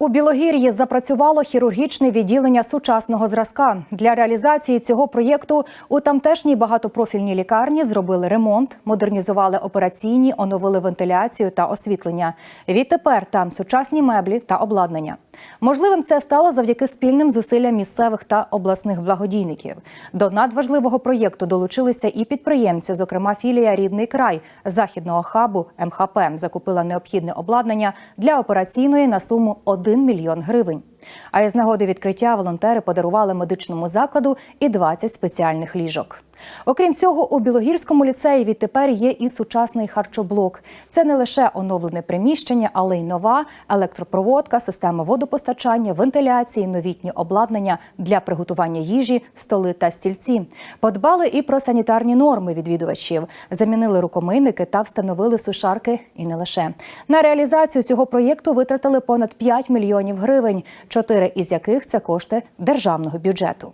У Білогір'ї запрацювало хірургічне відділення сучасного зразка. Для реалізації цього проєкту у тамтешній багатопрофільній лікарні зробили ремонт, модернізували операційні, оновили вентиляцію та освітлення. Відтепер там сучасні меблі та обладнання. Можливим це стало завдяки спільним зусиллям місцевих та обласних благодійників. До надважливого проєкту долучилися і підприємці, зокрема філія Рідний край західного хабу МХП закупила необхідне обладнання для операційної на суму 1 мільйон гривень. А із нагоди відкриття волонтери подарували медичному закладу і 20 спеціальних ліжок. Окрім цього, у Білогірському ліцеї відтепер є і сучасний харчоблок. Це не лише оновлене приміщення, але й нова електропроводка, система водопостачання, вентиляції, новітні обладнання для приготування їжі, столи та стільці. Подбали і про санітарні норми відвідувачів, замінили рукомийники та встановили сушарки. І не лише на реалізацію цього проєкту витратили понад 5 мільйонів гривень, чотири із яких це кошти державного бюджету.